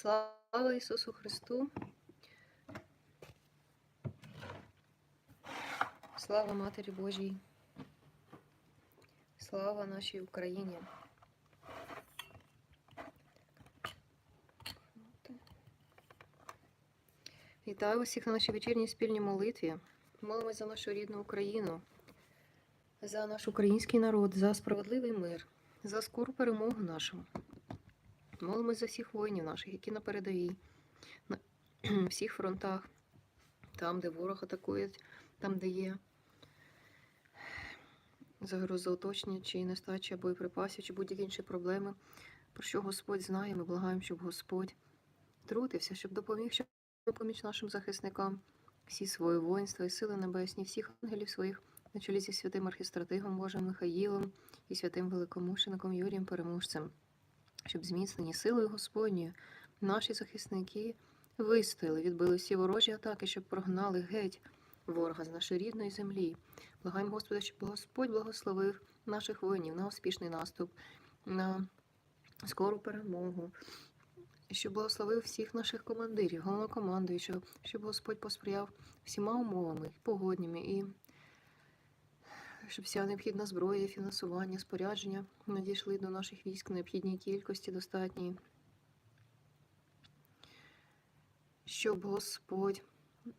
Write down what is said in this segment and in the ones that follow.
Слава Ісусу Христу! Слава Матері Божій! Слава нашій Україні! Вітаю усіх на нашій вечірній спільній молитві. Молимось за нашу рідну Україну, за наш український народ, за справедливий мир, за скору перемогу нашу. Молимось за всіх воїнів наших, які на передовій, на всіх фронтах, там, де ворог атакує, там, де є загроза оточення, чи нестача боєприпасів, чи будь-які інші проблеми, про що Господь знає, ми благаємо, щоб Господь трутився, щоб допоміг, щоб допоміг нашим захисникам. Всі свої воїнства і сили небесні, всіх ангелів своїх, на чолі зі святим архістратигом Божим Михаїлом і святим великомучеником Юрієм Переможцем, щоб зміцнені силою Господньою наші захисники вистояли, відбили всі ворожі атаки, щоб прогнали геть ворога з нашої рідної землі. Благаємо Господа, щоб Господь благословив наших воїнів на успішний наступ, на скору перемогу, щоб благословив всіх наших командирів, головнокомандуючого, щоб Господь посприяв всіма умовами, погодніми, і щоб вся необхідна зброя, фінансування, спорядження надійшли до наших військ в необхідній кількості достатній. Щоб Господь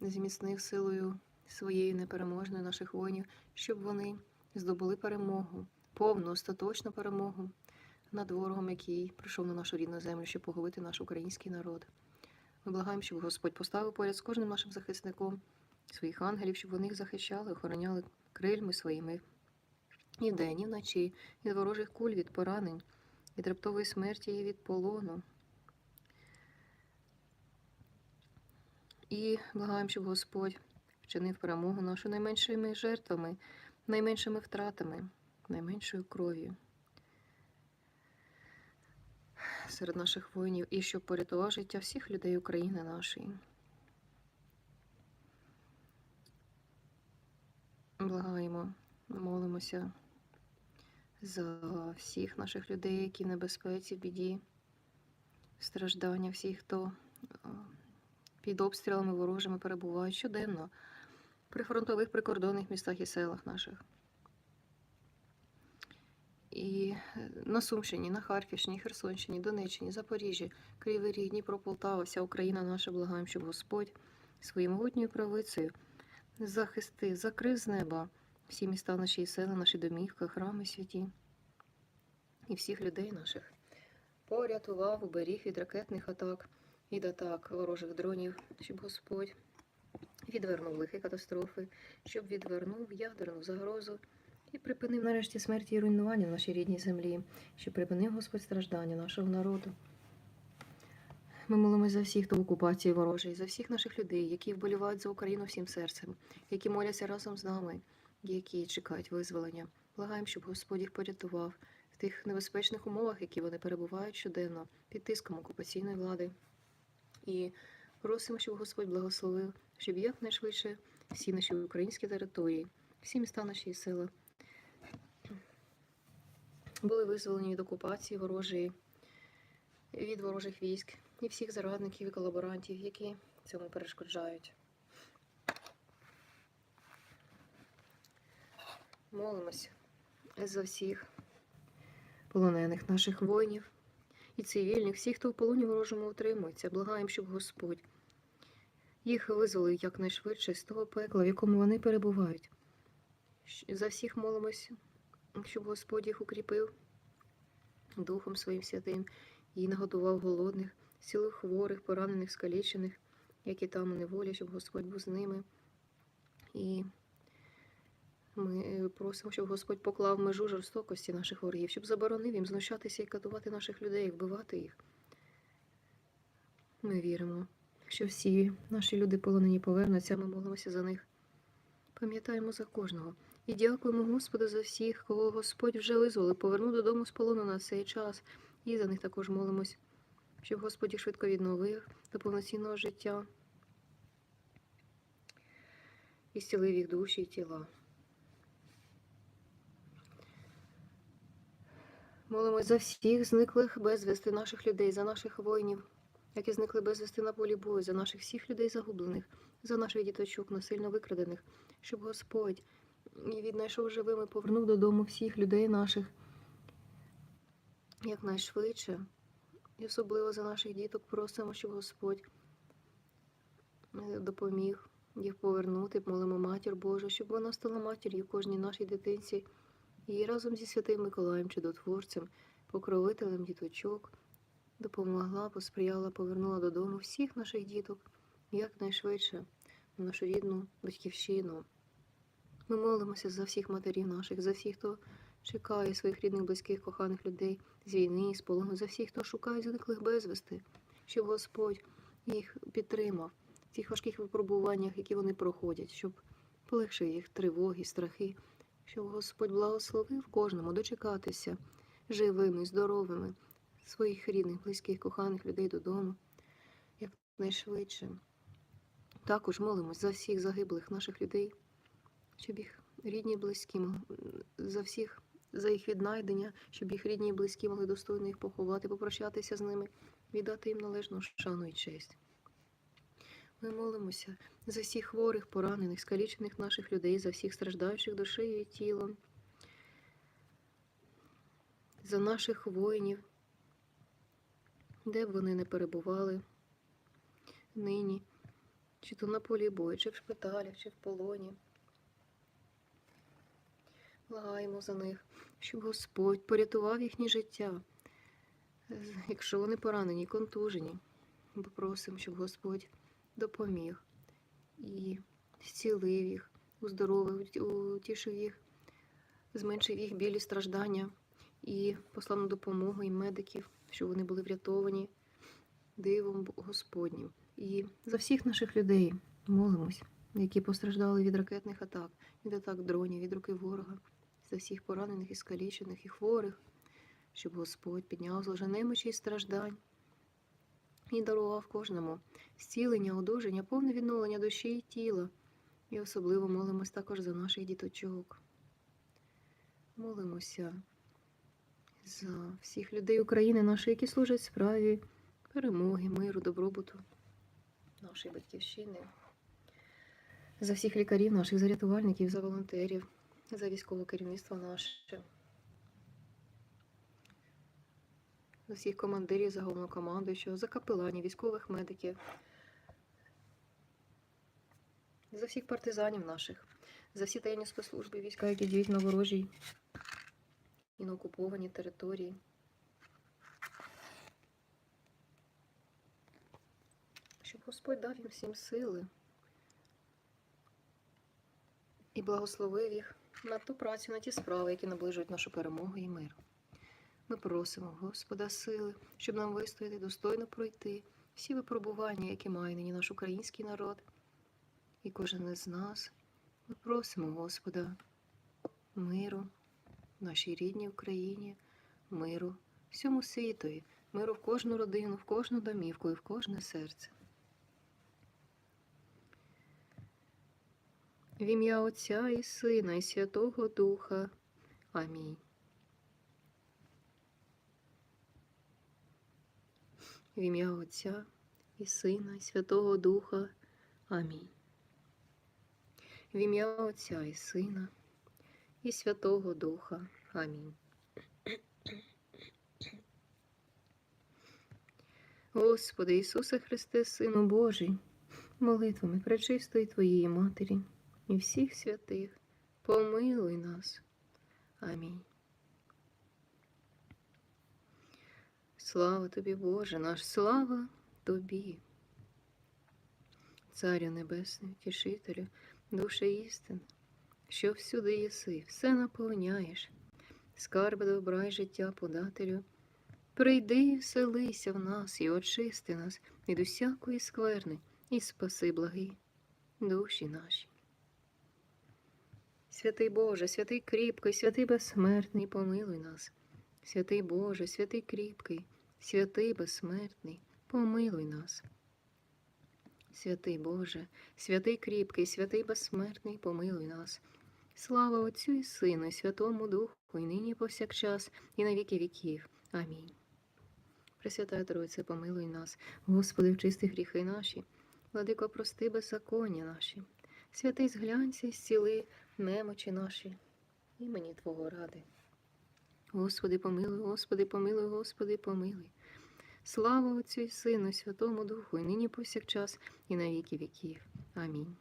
зміцнив силою своєю непереможною наших воїнів, щоб вони здобули перемогу, повну, остаточну перемогу над ворогом, який прийшов на нашу рідну землю, щоб поговити наш український народ. Ми благаємо, щоб Господь поставив поряд з кожним нашим захисником своїх ангелів, щоб вони їх захищали, охороняли крильми своїми і вдень, і вночі, від ворожих куль, від поранень, від раптової смерті і від полону. І благаємо, щоб Господь вчинив перемогу нашу найменшими жертвами, найменшими втратами, найменшою кров'ю серед наших воїнів і щоб порятував життя всіх людей України нашої. Благаємо, молимося за всіх наших людей, які в небезпеці, в біді, страждання, всіх, хто під обстрілами ворожими перебувають щоденно при фронтових прикордонних містах і селах наших. І е, на Сумщині, на Харківщині, Херсонщині, Донеччині, Запоріжжі, Кривий Ріг, Дніпро, Полтава, вся Україна наша благаємо, щоб Господь своєю могутньою правицею захистив, закрив з неба всі міста наші і села, наші домівки, храми святі і всіх людей наших. Порятував, уберіг від ракетних атак, від атак ворожих дронів, щоб Господь відвернув лихі катастрофи, щоб відвернув ядерну загрозу. І припинив нарешті смерті і руйнування в нашій рідній землі, що припинив Господь страждання нашого народу. Ми молимось за всіх, в окупації ворожій, за всіх наших людей, які вболівають за Україну всім серцем, які моляться разом з нами, які чекають визволення. Благаємо, щоб Господь їх порятував в тих небезпечних умовах, які вони перебувають щоденно під тиском окупаційної влади. І просимо, щоб Господь благословив, щоб якнайшвидше всі наші українські території, всі міста наші села були визволені від окупації ворожої, від ворожих військ і всіх зарадників і колаборантів, які цьому перешкоджають. Молимося за всіх полонених наших воїнів і цивільних, всіх, хто в полоні ворожому утримується. Благаємо, щоб Господь їх визволив якнайшвидше з того пекла, в якому вони перебувають. За всіх молимося щоб Господь їх укріпив Духом Своїм святим і нагодував голодних, сілих хворих, поранених, скалічених, які там у неволі, щоб Господь був з ними. І ми просимо, щоб Господь поклав межу жорстокості наших ворогів, щоб заборонив їм знущатися і катувати наших людей, вбивати їх. Ми віримо, що всі наші люди полонені повернуться, ми молимося за них. Пам'ятаємо за кожного. І дякуємо Господу за всіх, кого Господь вже визволив, повернув додому з полону на цей час. І за них також молимось, щоб Господь їх швидко відновив до повноцінного життя і зцілив їх душі і тіла. Молимось за всіх зниклих безвісти наших людей, за наших воїнів, які зникли безвісти на полі бою, за наших всіх людей загублених, за наших діточок насильно викрадених, щоб Господь віднайшов живими, повернув додому всіх людей наших якнайшвидше. І особливо за наших діток просимо, щоб Господь е, допоміг їх повернути. Молимо Матір Божу, щоб вона стала матір'ю кожній нашій дитинці і разом зі святим Миколаєм Чудотворцем, покровителем діточок, допомогла, посприяла, повернула додому всіх наших діток якнайшвидше в нашу рідну батьківщину. Ми молимося за всіх матерів наших, за всіх, хто чекає своїх рідних, близьких, коханих людей з війни, з полону, за всіх, хто шукає зниклих безвісти, щоб Господь їх підтримав в тих важких випробуваннях, які вони проходять, щоб полегшив їх тривоги, страхи, щоб Господь благословив кожному дочекатися живими, здоровими, своїх рідних, близьких, коханих людей додому якнайшвидше. Також молимось за всіх загиблих наших людей, щоб їх рідні близькі за всіх, за їх віднайдення, щоб їх рідні і близькі могли достойно їх поховати, попрощатися з ними, віддати їм належну шану і честь. Ми молимося за всіх хворих, поранених, скалічених наших людей, за всіх страждаючих душею і тілом, за наших воїнів, де б вони не перебували нині, чи то на полі бою, чи в шпиталях, чи в полоні. Благаємо за них, щоб Господь порятував їхнє життя, якщо вони поранені, контужені. Попросимо, щоб Господь допоміг і зцілив їх, уздоровив, утішив їх, зменшив їх біль і страждання і послав на допомогу і медиків, щоб вони були врятовані дивом Господнім. І за всіх наших людей молимось, які постраждали від ракетних атак, від атак дронів, від руки ворога, за всіх поранених і скалічених, і хворих, щоб Господь підняв зложа немочі і страждань і дарував кожному зцілення, одужання, повне відновлення душі і тіла. І особливо молимось також за наших діточок. Молимося за всіх людей України нашої, які служать справі перемоги, миру, добробуту нашої батьківщини, за всіх лікарів наших, за рятувальників, за волонтерів, за військове керівництво наше, за всіх командирів, за головнокомандуючого, за капеланів, військових медиків, за всіх партизанів наших, за всі таємні спецслужби, війська, які діють на ворожій і на окупованій території. Щоб Господь дав їм всім сили і благословив їх на ту працю, на ті справи, які наближують нашу перемогу і мир. Ми просимо Господа сили, щоб нам вистояти, достойно пройти всі випробування, які має нині наш український народ, і кожен із нас. Ми просимо Господа миру нашій рідній Україні, миру всьому світові, миру в кожну родину, в кожну домівку і в кожне серце. В ім'я Отця і Сина, і Святого Духа. Амінь. В ім'я Отця і Сина, і Святого Духа. Амінь. В ім'я Отця і Сина, і Святого Духа. Амінь. Господи Ісусе Христе, Сину Божий, молитвами пречистої Твоєї Матері і всіх святих, помилуй нас. Амінь. Слава тобі, Боже наш, слава тобі, Царю Небесний, Тішителю, душе істин, що всюди єси, все наповняєш, скарби добра й життя подателю. Прийди і вселися в нас і очисти нас від усякої скверни, і спаси благи душі наші. Святий Боже, святий кріпкий, святий безсмертний, помилуй нас. Святий Боже, святий кріпкий, святий безсмертний, помилуй нас. Святий Боже, святий кріпкий, святий безсмертний, помилуй нас. Слава Отцю і Сину, і Святому Духу, і нині і повсякчас, і на віки віків. Амінь. Пресвятая Тройце, помилуй нас, Господи, вчисти гріхи наші, владико, прости беззаконня наші, святий зглянься і зціли немочі наші, імені Твого ради. Господи, помилуй, Господи, помилуй, Господи, помилуй. Слава Отцю і Сину, Святому Духу, і нині повсякчас, і на віки віків. Амінь.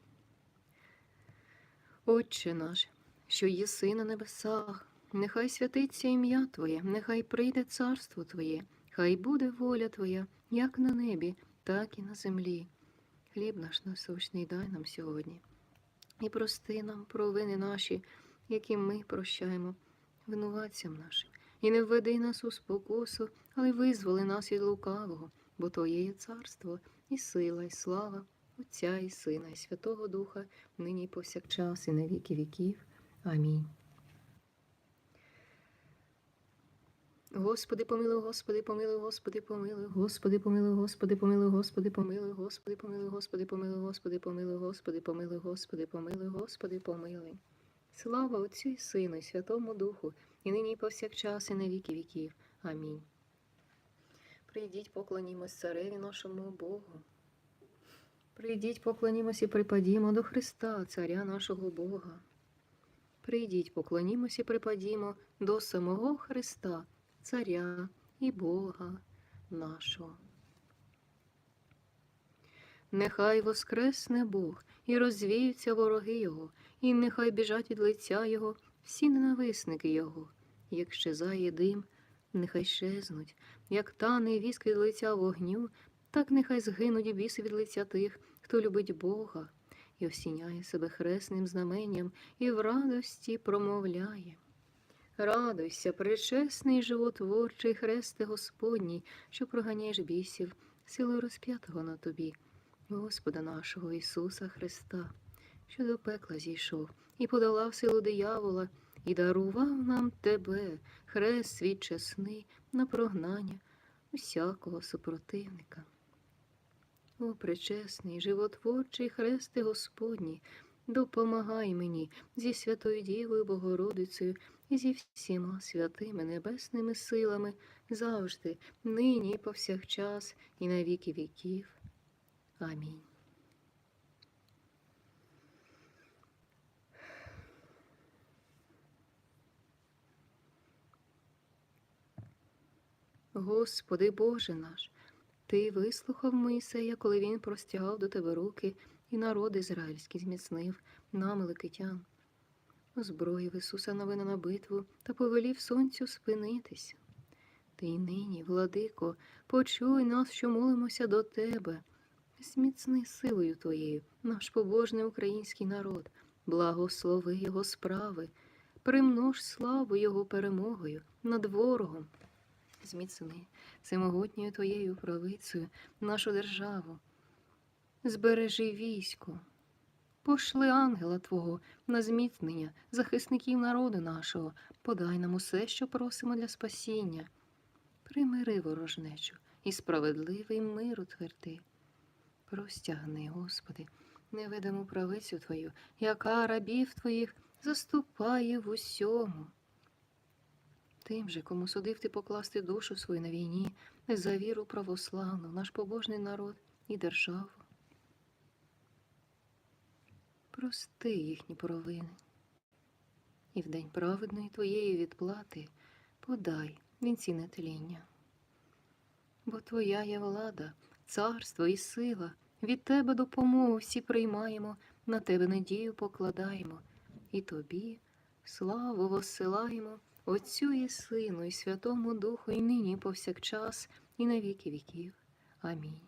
Отче наш, що єси на небесах, нехай святиться ім'я Твоє, нехай прийде царство Твоє, хай буде воля Твоя, як на небі, так і на землі. Хліб наш насущний дай нам сьогодні. І прости нам провини наші, які ми прощаємо винуватцям нашим. І не введи нас у спокусу, але визволи нас від лукавого, бо Твоє є царство, і сила, і слава, Отця і Сина, і Святого Духа, нині і повсякчас, і на віки віків. Амінь. Господи, помилуй, Господи, помилуй, Господи, помилуй, Господи, помилуй, Господи, помилуй, Господи, помилуй, Господи, помилуй, Господи, помилуй, Господи, помилуй, Господи, помилуй, Господи, помилуй, Господи, помилуй. Слава Отцю і Сину, і Святому Духу, і нині і повсякчас, і на віки віків. Амінь. Прийдіть, поклонімось цареві нашому Богу. Прийдіть, поклонімось і припадімо до Христа, Царя нашого Бога. Прийдіть, поклонімось і припадімо до самого Христа, Царя і Бога нашого. Нехай воскресне Бог і розвіються вороги Його, і нехай біжать від лиця Його всі ненависники Його, як щезає дим, нехай щезнуть, як тане віск від лиця вогню, так нехай згинуть біси від лиця тих, хто любить Бога і осіняє себе хресним знаменням і в радості промовляє. Радуйся, пречесний животворчий хресте Господній, що проганяєш бісів, силою розп'ятого на тобі, Господа нашого Ісуса Христа, що до пекла зійшов і подолав силу диявола, і дарував нам тебе, хрест свій чесний, на прогнання усякого супротивника. О, пречесний, животворчий хресте Господній, допомагай мені зі Святою Дівою Богородицею і зі всіма святими небесними силами завжди, нині і повсякчас, і на віки віків. Амінь. Господи Боже наш, Ти вислухав Моїсея, коли він простягав до тебе руки, і народ ізраїльський зміцнив нам ликитян. Озброїв Ісуса новина на битву та повелів сонцю спинитися. Ти й нині, владико, почуй нас, що молимося до тебе. Зміцни силою Твоєю наш побожний український народ, благослови Його справи, примнож славу Його перемогою над ворогом. Зміцни всемогутньою Твоєю правицею нашу державу. Збережи військо, пошли ангела Твого на зміцнення захисників народу нашого, подай нам усе, що просимо для спасіння. Примири ворожнечу і справедливий мир утверди. Простягни, Господи, невидиму правицю Твою, яка рабів Твоїх заступає в усьому. Тим же, кому судив ти покласти душу свою на війні, за віру православну, наш побожний народ і державу. Прости їхні провини, і в день праведної твоєї відплати подай вінці нетління. Бо Твоя є влада, царство і сила, від Тебе допомогу всі приймаємо, на Тебе надію покладаємо, і Тобі славу воссилаємо, Отцю і Сину, і Святому Духу, і нині, повсякчас, і на віки віків. Амінь.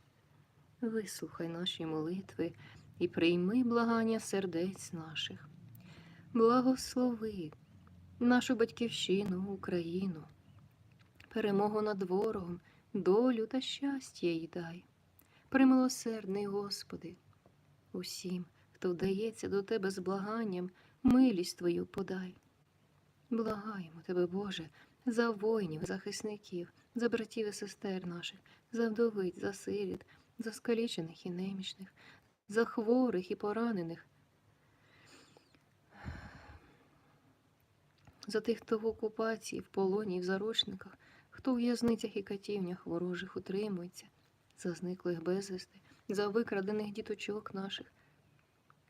Вислухай наші молитви і прийми благання сердець наших. Благослови нашу батьківщину, Україну, перемогу над ворогом, долю та щастя їй дай. Примилосердний Господи, усім, хто вдається до Тебе з благанням, милість Твою подай. Благаємо Тебе, Боже, за воїнів, захисників, за братів і сестер наших, за вдовиць, за сиріт, за скалічених і немічних, за хворих і поранених, за тих, хто в окупації, в полоні в заручниках, хто у в'язницях і катівнях ворожих утримується, за зниклих безвісти, за викрадених діточок наших,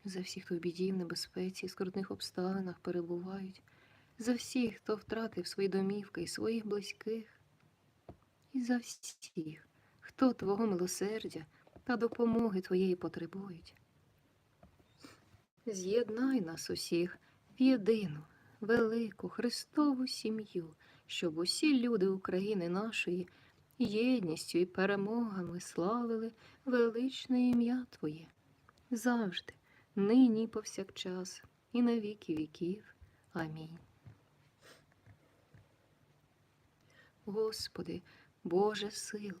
за всіх, хто в біді, в небезпеці, і скрутних обставинах перебувають, за всіх, хто втратив свої домівки і своїх близьких, і за всіх, хто Твого милосердя та допомоги Твоєї потребують. З'єднай нас усіх в єдину, велику Христову сім'ю, щоб усі люди України нашої єдністю і перемогами славили величне ім'я Твоє завжди, нині повсякчас, і на віки віків. Амінь. Господи, Боже сил,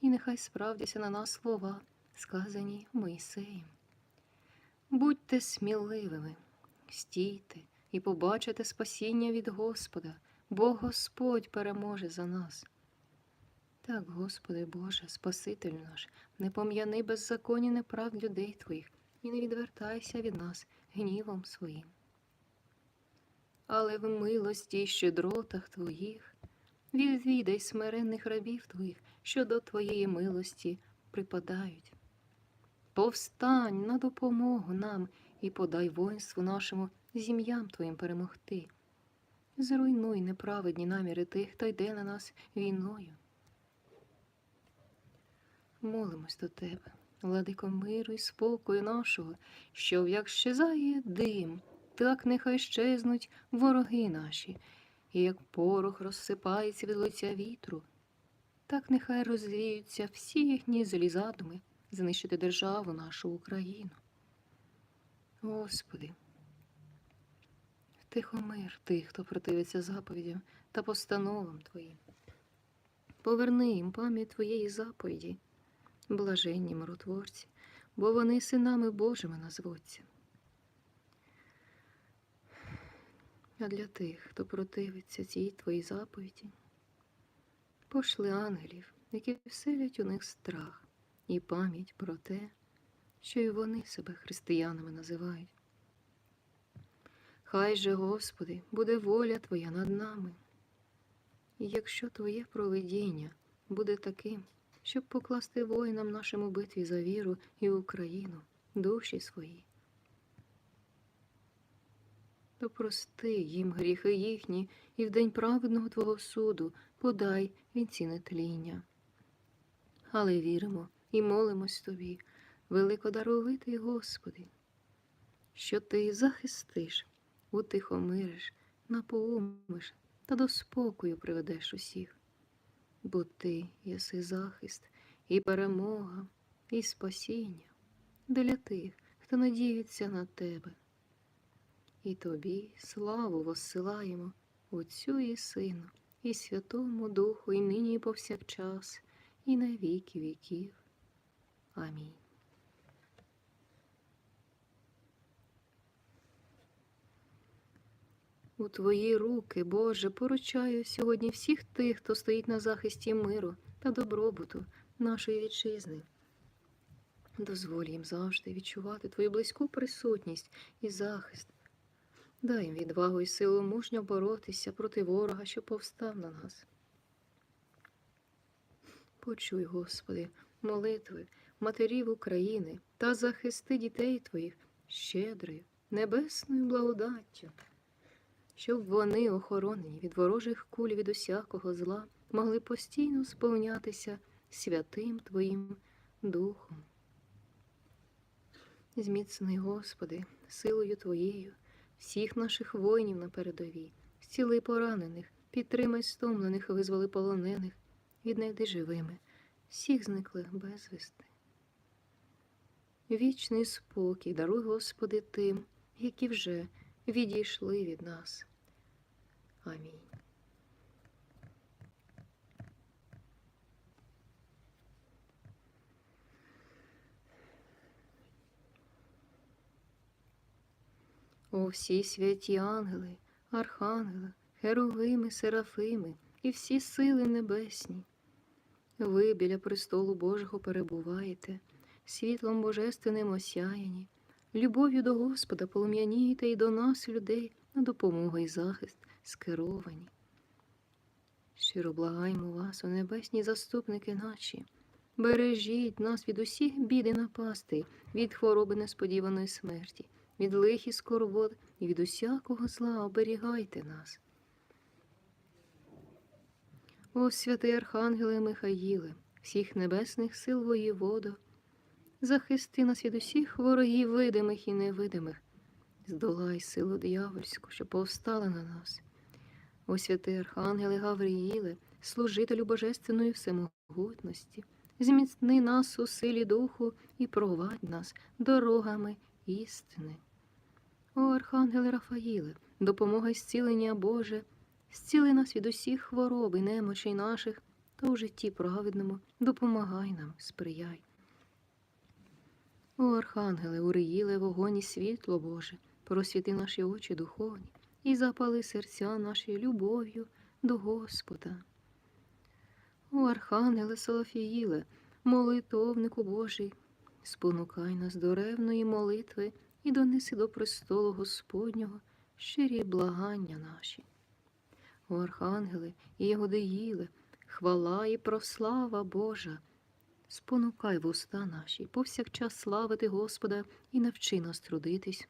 І нехай справдяться на нас слова, сказані Моїсеєм. Будьте сміливими, стійте і побачите спасіння від Господа, бо Господь переможе за нас. Так, Господи Боже, Спасителю наш, не пом'яни беззаконні неправд людей Твоїх і не відвертайся від нас гнівом своїм. Але в милості й щедротах Твоїх відвідай смиренних рабів Твоїх, що до Твоєї милості припадають. Повстань на допомогу нам і подай воїнству нашому зім'ям Твоїм перемогти. Зруйнуй неправедні наміри тих, хто йде на нас війною. Молимось до Тебе, владико миру і спокою нашого, що як щезає дим, так нехай щезнуть вороги наші, і як порох розсипається від лиця вітру, так нехай розвіються всі їхні злі задуми знищити державу нашу Україну. Господи, втихомир тих, хто противиться заповідям та постановам Твоїм. Поверни їм пам'ять Твоєї заповіді, блаженні миротворці, бо вони синами Божими назвуться. А для тих, хто противиться цій Твоїй заповіді, пошли ангелів, які вселять у них страх і пам'ять про те, що й вони себе християнами називають. Хай же, Господи, буде воля Твоя над нами. І якщо Твоє провидіння буде таким, щоб покласти воїнам нашим у битві за віру і Україну, душі свої, то прости їм гріхи їхні, і в день праведного Твого суду подай вінці нетління. Але віримо і молимось Тобі, великодаровитий Господи, що Ти захистиш, утихомириш, напоумиш та до спокою приведеш усіх, бо Ти єси захист і перемога, і спасіння для тих, хто надіється на Тебе. І Тобі славу воссилаємо Отцю і Сину, і Святому Духу, і нині, і повсякчас, і на віки віків. Амінь. У Твої руки, Боже, поручаю сьогодні всіх тих, хто стоїть на захисті миру та добробуту нашої вітчизни. Дозволь їм завжди відчувати Твою близьку присутність і захист. Дай їм відвагу і силу мужньо боротися проти ворога, що повстав на нас. Почуй, Господи, молитви матерів України та захисти дітей Твоїх щедрою, небесною благодаттю. щоб вони, охоронені від ворожих куль від усякого зла, могли постійно сповнятися святим Твоїм Духом. Зміцни, Господи, силою Твоєю, всіх наших воїнів на передовій, зціли поранених, підтримай стомлених, визволи полонених, віднайди живими, всіх зниклих безвісти. Вічний спокій даруй, Господи, тим, які вже відійшли від нас. Амінь. О всі святі ангели, архангели, херовими, серафими і всі сили небесні. Ви біля престолу Божого перебуваєте, світлом божественним осяяні, любов'ю до Господа полум'янієте і до нас, людей, на допомогу і захист скеровані. Щиро благаємо вас, о небесні заступники наші, бережіть нас від усіх бід і напастей, від хвороби несподіваної смерті, від лих і скорбот і від усякого зла оберігайте нас. О святий Архангеле Михаїле, всіх небесних сил воєводо, захисти нас від усіх ворогів видимих і невидимих, здолай силу диявольську, що повстала на нас. О святий Архангеле Гавриїле, служителю Божественної всемогутності, зміцни нас у силі духу і провадь нас дорогами істини. О Архангеле Рафаїле, допомога зцілення Боже, зціли нас від усіх хвороб і немочей наших, та у житті праведному допомагай нам, сприяй. О Архангеле, Уриїле, вогонь і світло Боже, просвіти наші очі духовні і запали серця наші любов'ю до Господа. О Архангеле Солофіїле, молитовнику Божий, спонукай нас до ревної молитви і донеси до престолу Господнього щирі благання наші. О Архангеле і Єгодеїле, хвала і прослава Божа, спонукай вуста наші, повсякчас славити Господа і навчи нас трудитись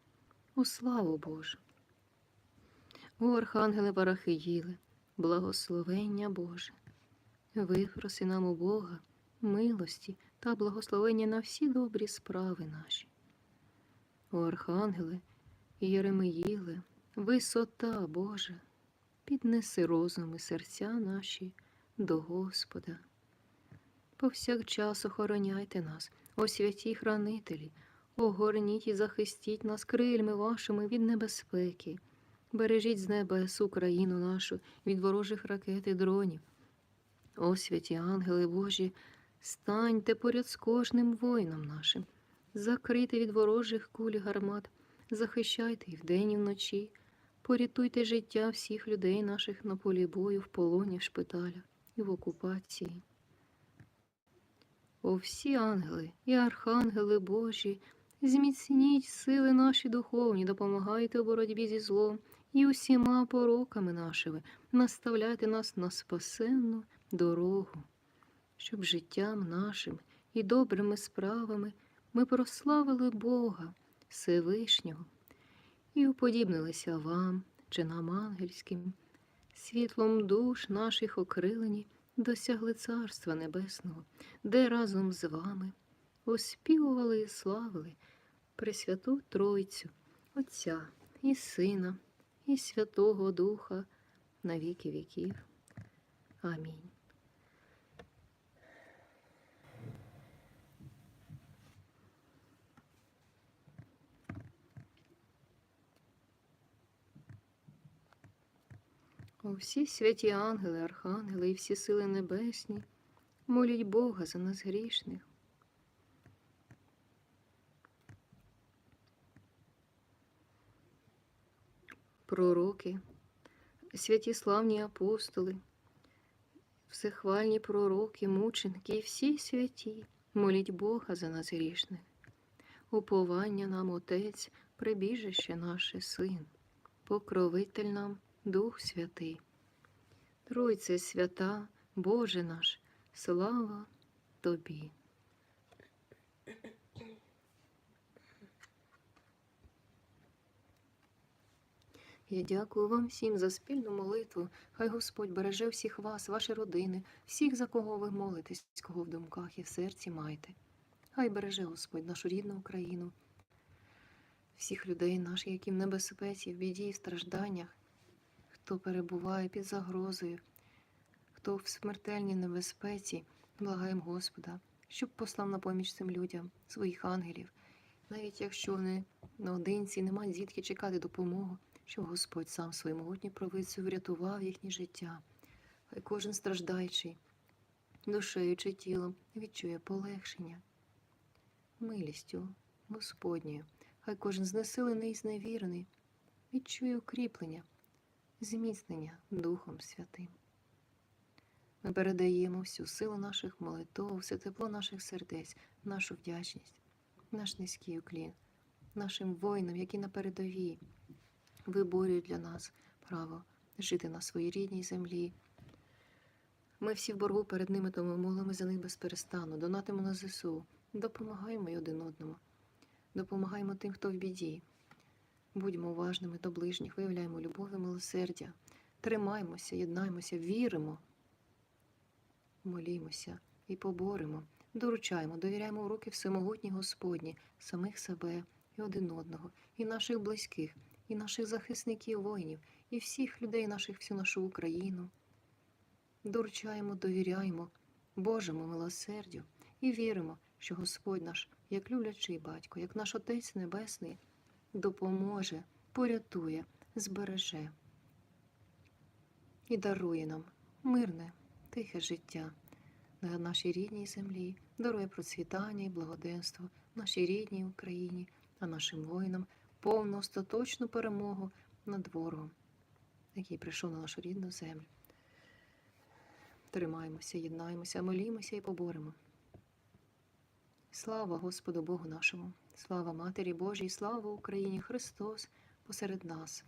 у славу Божу. О Архангеле Варахиїле, благословення Боже, випроси нам у Бога милості та благословення на всі добрі справи наші. О Архангеле Єремиїле, висота Божа, піднеси розум і серця наші до Господа. Повсякчас охороняйте нас, о святі хранителі, огорніть і захистіть нас крильми вашими від небезпеки. Бережіть з небес Україну нашу від ворожих ракет і дронів. О святі ангели Божі, станьте поряд з кожним воїном нашим, закрийте від ворожих куль гармат, захищайте і вдень, і вночі, порятуйте життя всіх людей наших на полі бою, в полоні, в шпиталях і в окупації. О всі ангели і архангели Божі, зміцніть сили наші духовні, допомагайте у боротьбі зі злом і усіма пороками нашими. Наставляйте нас на спасенну дорогу, щоб життям нашим і добрими справами ми прославили Бога Всевишнього і уподібнилися вам, чинам ангельським, світлом душ наших окрилені, досягли Царства Небесного, де разом з вами оспівували і славили Пресвяту Тройцю, Отця і Сина, і Святого Духа на віки віків. Амінь. О всі святі ангели, архангели і всі сили небесні, молять Бога за нас грішних. Пророки, святі славні апостоли, всехвальні пророки, мученики і всі святі, моліть Бога за нас грішних. Уповання нам Отець, прибіжище наше Син, покровитель нам Дух Святий. Тройце свята, Боже наш, слава Тобі. Я дякую вам всім за спільну молитву. Хай Господь береже всіх вас, ваші родини, всіх, за кого ви молитесь, кого в думках і в серці маєте. Хай береже Господь нашу рідну Україну, всіх людей наших, які в небезпеці, в біді і стражданнях, хто перебуває під загрозою, хто в смертельній небезпеці, благаємо Господа, щоб послав на поміч цим людям своїх ангелів, навіть якщо вони наодинці, не мають звідки чекати допомогу, щоб Господь сам своєю могутньою провицею врятував їхнє життя. Хай кожен страждаючий, душею чи тілом відчує полегшення, милістю Господньою. Хай кожен знесилений і зневірений відчує укріплення, зміцнення Духом Святим. Ми передаємо всю силу наших молитв, все тепло наших сердець, нашу вдячність, наш низький уклін, нашим воїнам, які на передовій виборюють для нас право жити на своїй рідній землі. Ми всі в боргу перед ними, тому молимо за них безперестану, донатимо на ЗСУ, допомагаємо й один одному, допомагаємо тим, хто в біді. Будьмо уважними до ближніх, виявляємо любов і милосердя, тримаймося, єднаймося, віримо, молімося і поборемо, доручаємо, довіряємо в руки всемогутні Господні, самих себе і один одного, і наших близьких, і наших захисників, воїнів, і всіх людей наших, всю нашу Україну. Доручаємо, довіряємо Божому милосердю і віримо, що Господь наш, як люблячий батько, як наш Отець Небесний, допоможе, порятує, збереже і дарує нам мирне, тихе життя на нашій рідній землі, дарує процвітання і благоденство нашій рідній Україні, а нашим воїнам повну остаточну перемогу над ворогом, який прийшов на нашу рідну землю. Тримаємося, єднаємося, молімося і поборемо. Слава Господу Богу нашому, слава Матері Божій, слава Україні, Христос посеред нас.